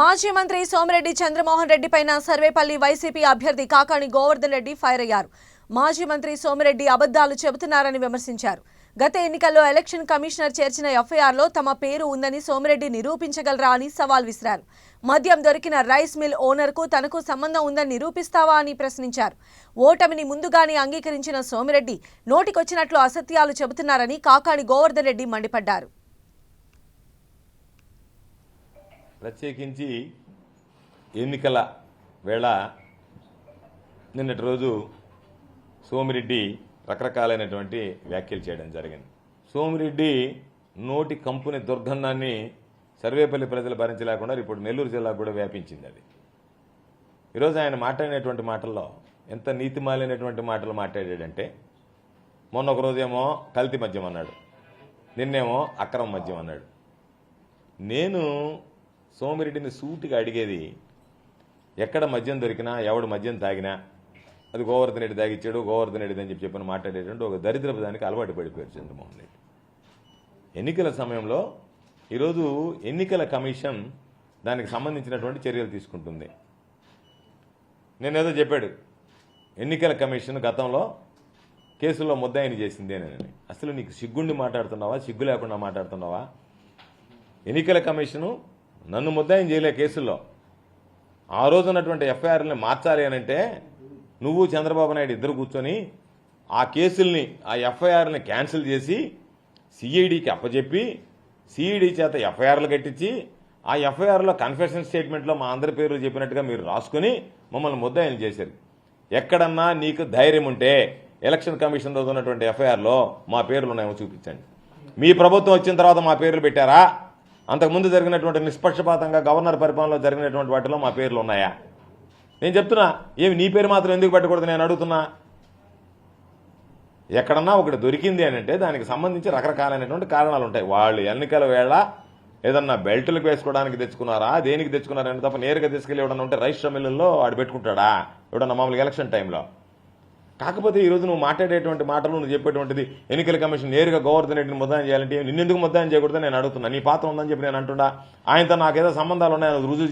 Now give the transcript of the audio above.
మాజీ మంత్రి సోమిరెడ్డి చంద్రమోహన్ రెడ్డి పైన సర్వేపల్లి వైసీపీ అభ్యర్థి కాకాణి గోవర్ధన్ రెడ్డి ఫైర్ అయ్యారు. మాజీ మంత్రి సోమిరెడ్డి అబద్ధాలు చెబుతున్నారని విమర్శించారు. గత ఎన్నికల్లో ఎలక్షన్ కమిషనర్ చేర్చిన ఎఫ్ఐఆర్లో తమ పేరు ఉందని సోమిరెడ్డి నిరూపించగలరా అని సవాల్ విసిరారు. మద్యం దొరికిన రైస్ మిల్ ఓనర్కు తనకు సంబంధం ఉందని నిరూపిస్తావా అని ప్రశ్నించారు. ఓటమిని ముందుగానే అంగీకరించిన సోమిరెడ్డి నోటికొచ్చినట్లు అసత్యాలు చెబుతున్నారని కాకాణి గోవర్ధన్ రెడ్డి మండిపడ్డారు. ప్రత్యేకించి ఎన్నికల వేళ నిన్నటి రోజు సోమిరెడ్డి రకరకాలైనటువంటి వ్యాఖ్యలు చేయడం జరిగింది. సోమిరెడ్డి నోటి కంపుని దుర్గంధాన్ని సర్వేపల్లి ప్రజలు భరించలేకుండా ఇప్పుడు నెల్లూరు జిల్లాకు కూడా వ్యాపించింది అది. ఈరోజు ఆయన మాట్లాడినటువంటి మాటల్లో ఎంత నీతిమాలైనటువంటి మాటలు మాట్లాడాడంటే మొన్న ఒక రోజేమో కల్తీ మద్యం అన్నాడు. నిన్నేమో అక్రమ మద్యం అన్నాడు. నేను సోమిరెడ్డిని సూటిగా అడిగేది ఎక్కడ మద్యం దొరికినా ఎవడు మద్యం తాగినా అది గోవర్ధన్ రెడ్డి తాగిచ్చాడు గోవర్ధన్ రెడ్డి అని చెప్పి చెప్పిన మాట్లాడేటువంటి ఒక దరిద్రపు దానికి అలవాటు పడిపోయారు చంద్రమోహన్ రెడ్డి. ఎన్నికల సమయంలో ఈరోజు ఎన్నికల కమిషన్ దానికి సంబంధించినటువంటి చర్యలు తీసుకుంటుంది. నేనేదో చెప్పాడు ఎన్నికల కమిషన్ గతంలో కేసుల్లో ముద్దాయిని చేసింది అని. అసలు నీకు సిగ్గుండి మాట్లాడుతున్నావా సిగ్గు లేకుండా మాట్లాడుతున్నావా? ఎన్నికల కమిషను నన్ను ముద్దాయం చేయలే కేసుల్లో. ఆ రోజున్నటువంటి ఎఫ్ఐఆర్ని మార్చాలి అని అంటే నువ్వు చంద్రబాబు నాయుడు ఇద్దరు కూర్చొని ఆ కేసుల్ని ఆ ఎఫ్ఐఆర్ని క్యాన్సిల్ చేసి సిఐడికి అప్పచెప్పి సిఐడి చేత ఎఫ్ఐఆర్లు కట్టించి ఆ ఎఫ్ఐఆర్లో కన్ఫెషన్ స్టేట్మెంట్లో మా అందరి పేరు చెప్పినట్టుగా మీరు రాసుకుని మమ్మల్ని ముద్దాయిలు చేశారు. ఎక్కడన్నా నీకు ధైర్యం ఉంటే ఎలక్షన్ కమిషన్ చదువుతున్నటువంటి ఉన్నటువంటి ఎఫ్ఐఆర్లో మా పేర్లు ఉన్నాయేమో చూపించండి. మీ ప్రభుత్వం వచ్చిన తర్వాత మా పేర్లు పెట్టారా? అంతకుముందు జరిగినటువంటి నిష్పక్షపాతంగా గవర్నర్ పరిపాలనలో జరిగినటువంటి వాటిలో మా పేర్లు ఉన్నాయా? నేను చెప్తున్నా ఏమి నీ పేరు మాత్రం ఎందుకు పెట్టకూడదు నేను అడుగుతున్నా? ఎక్కడన్నా ఒకటి దొరికింది అని అంటే దానికి సంబంధించి రకరకాలైనటువంటి కారణాలు ఉంటాయి. వాళ్ళు ఎన్నికల వేళ ఏదన్నా బెల్టులకు వేసుకోవడానికి తెచ్చుకున్నారా దేనికి తెచ్చుకున్నారని తప్ప నేరుగా తీసుకెళ్ళి ఎవడన్నా ఉంటే రైస్ మిల్లుల్లో ఆడు పెట్టుకుంటాడా? ఎవడన్నా మామూలుగా ఎలక్షన్ టైంలో? కాకపోతే ఈ రోజు నువ్వు మాట్లాడేటువంటి మాటలు నువ్వు చెప్పేటువంటిది ఎన్నికల కమిషన్ నేరుగా గోవర్ధన్ రెడ్డిని ముద్దాయం చేయాలంటే నిన్నెందుకు ముద్దాయం చేయకూడదని నేను అడుగుతున్నా? నీ పాత్ర ఉందని చెప్పి నేను అంటున్నా. ఆయనతో నాకేదో సంబంధాలు ఉన్నాయని రుజువు